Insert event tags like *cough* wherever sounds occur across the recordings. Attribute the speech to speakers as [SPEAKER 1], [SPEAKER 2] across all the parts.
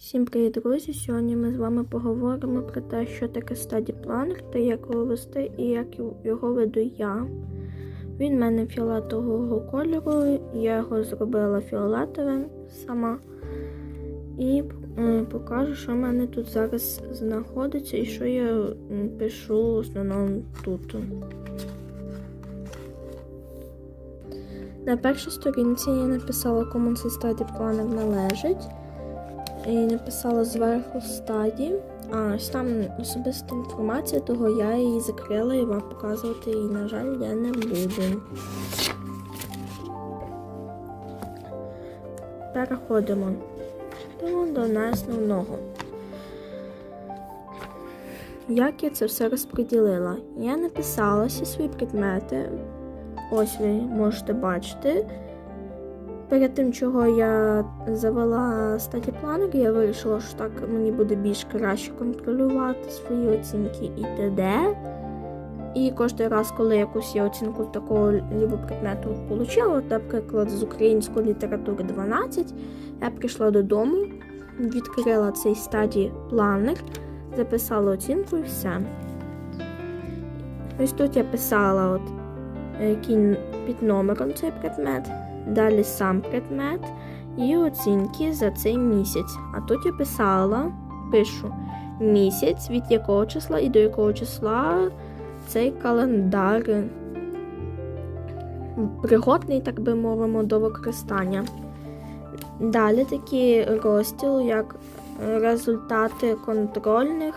[SPEAKER 1] Всім привіт, друзі! Сьогодні ми з вами поговоримо про те, що таке стаді планер та як його вести і як його веду я. Він в мене фіолетового кольору, я його зробила фіолетовим сама. І покажу, що в мене тут зараз знаходиться і що я пишу в основному тут. На першій сторінці я написала, кому цей стаді планер належить. І написала зверху стаді. А ось там особиста інформація, того я її закрила і вам показувати її, на жаль, я не буду. Переходимо до основного. Як я це все розподілила? Я написала всі свої предмети. Ось ви можете бачити. Перед тим, чого я завела статі планер, я вирішила, що так мені буде більш краще контролювати свої оцінки і т.д. І кожен раз, коли якусь я оцінку такого лібо предмету отримала, наприклад, з української літератури 12, я прийшла додому, відкрила цей стаді планер, записала оцінку і все. Ось тут я писала от, який під номером цей предмет далі сам предмет і оцінки за цей місяць. А тут я писала, пишу місяць, від якого числа і до якого числа цей календар пригодний, так би мовимо, до використання. Далі такий розділ, як результати контрольних,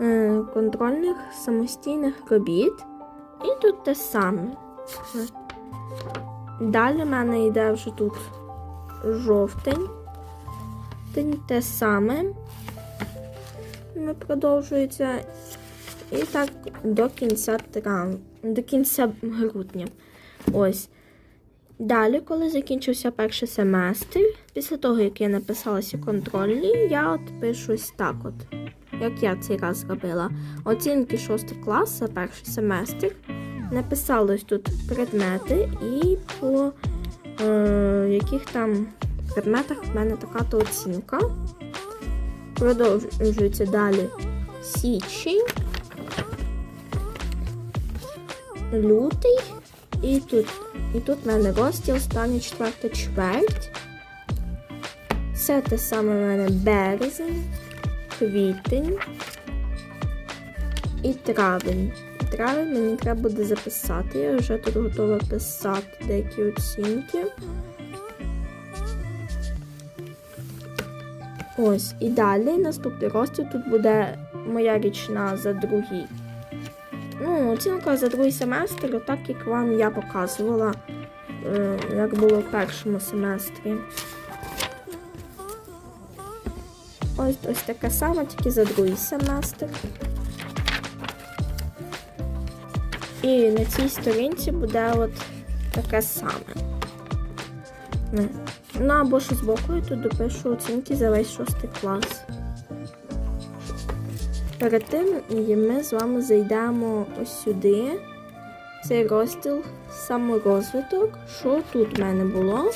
[SPEAKER 1] е, контрольних самостійних робіт. І тут те саме. Далі в мене йде вже тут жовтень. Те саме продовжується. І так до кінця трав... до кінця грудня. Ось. Далі, коли закінчився перший семестр, після того, як я написала всі контрольні, я от пишу ось так от, як я цей раз зробила. Оцінки 6 клас за перший семестр. Написала ось тут предмети і по е, яких там предметах в мене така то оцінка. Продовжується далі січень, лютий, і тут і тут в мене розділ стане четверта чверть. Це те саме в мене березень, квітень і травень. Травень мені треба буде записати. Я вже тут готова писати деякі оцінки. Ось, і далі наступний розділ тут буде моя річна за другий. Ну, оцінка за другий семестр, так як вам я показувала, е, як було в першому семестрі. Ось ось таке саме, тільки за другий семестр. І на цій сторінці буде от таке саме. Ну або ж збоку я тут допишу оцінки за весь шостий клас. Перед тим ми з вами зайдемо ось сюди. Цей розділ саморозвиток. Що тут в мене було?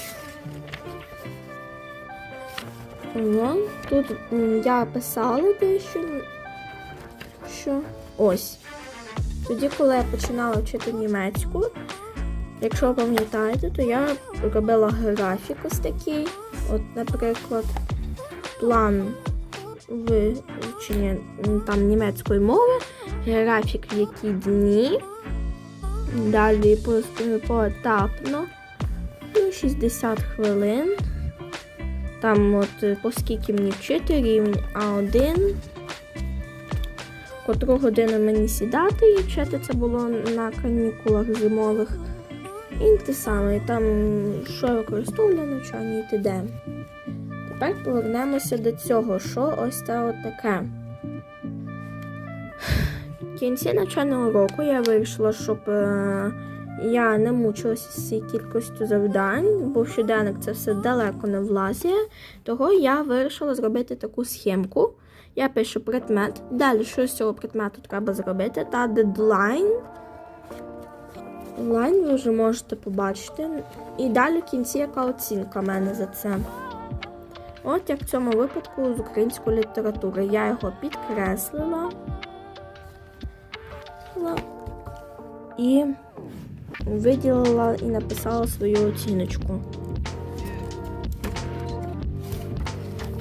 [SPEAKER 1] Тут я писала дещо. Що? Ось. Тоді, коли я починала вчити німецьку, якщо ви пам'ятаєте, то я робила графік ось такий. От, наприклад, план вивчення там німецької мови, графік в які дні. Далі поетапно, ну, 60 хвилин. Там от по скільки мені вчити рівень А1 котру годину мені сідати і вчити це було на канікулах зимових. І те саме, там що я використовую навчання і т.д. Тепер повернемося до цього, що ось це таке. В кінці навчального року я вирішила, щоб е, я не мучилася з цією кількістю завдань, бо щоденник це все далеко не влазить. Того я вирішила зробити таку схемку. Я пишу предмет. Далі що з цього предмету треба зробити. Та дедлайн. Онлайн ви вже можете побачити. І далі в кінці яка оцінка в мене за це. От як в цьому випадку з української літератури. Я його підкреслила. І виділила і написала свою оціночку.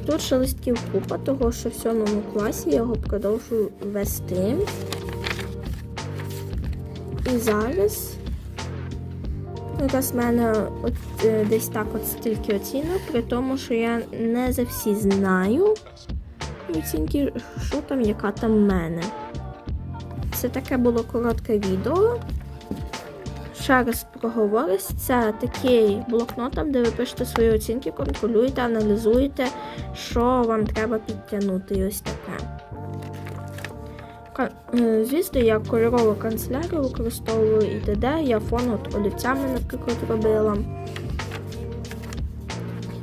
[SPEAKER 1] Тут ще купа, того що в сьомому класі я його продовжую вести. І зараз якраз в мене от, е, десь так от стільки оцінок, при тому, що я не за всі знаю оцінки, що там, яка там в мене. Це таке було коротке відео. Ще раз проговорюсь, це такий блокнот, там, де ви пишете свої оцінки, контролюєте, аналізуєте, що вам треба підтягнути. І ось таке. Е, Звісно, я кольорову канцелярію використовую і т.д. Я фон от олівцями, наприклад, робила.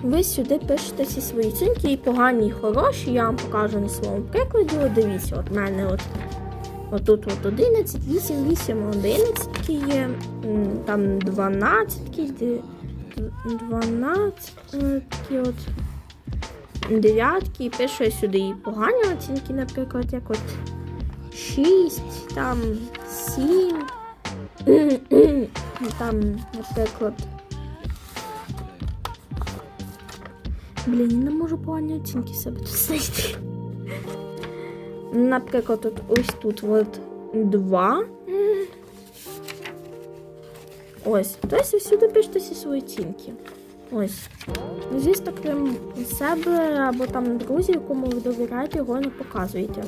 [SPEAKER 1] Ви сюди пишете всі свої оцінки, і погані, і хороші. Я вам покажу на своєму прикладі. Дивіться, от мене от Отут от 11, 8, 8, 11 є, там 12, 12, е, от 9, і пишу я сюди і погані оцінки, наприклад, як от 6, там 7, *clears throat* там, наприклад. Блін, не можу погані оцінки себе тут знайти. Наприклад, от ось тут от два. Ось. Тобто ви сюди пишете всі свої оцінки. Ось. Ну, Звісно, крім себе або там друзів, кому ви довіряєте, його не показуєте.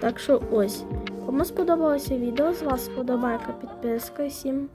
[SPEAKER 1] Так що ось. Кому сподобалося відео, з вас сподобайка, підписка. Всім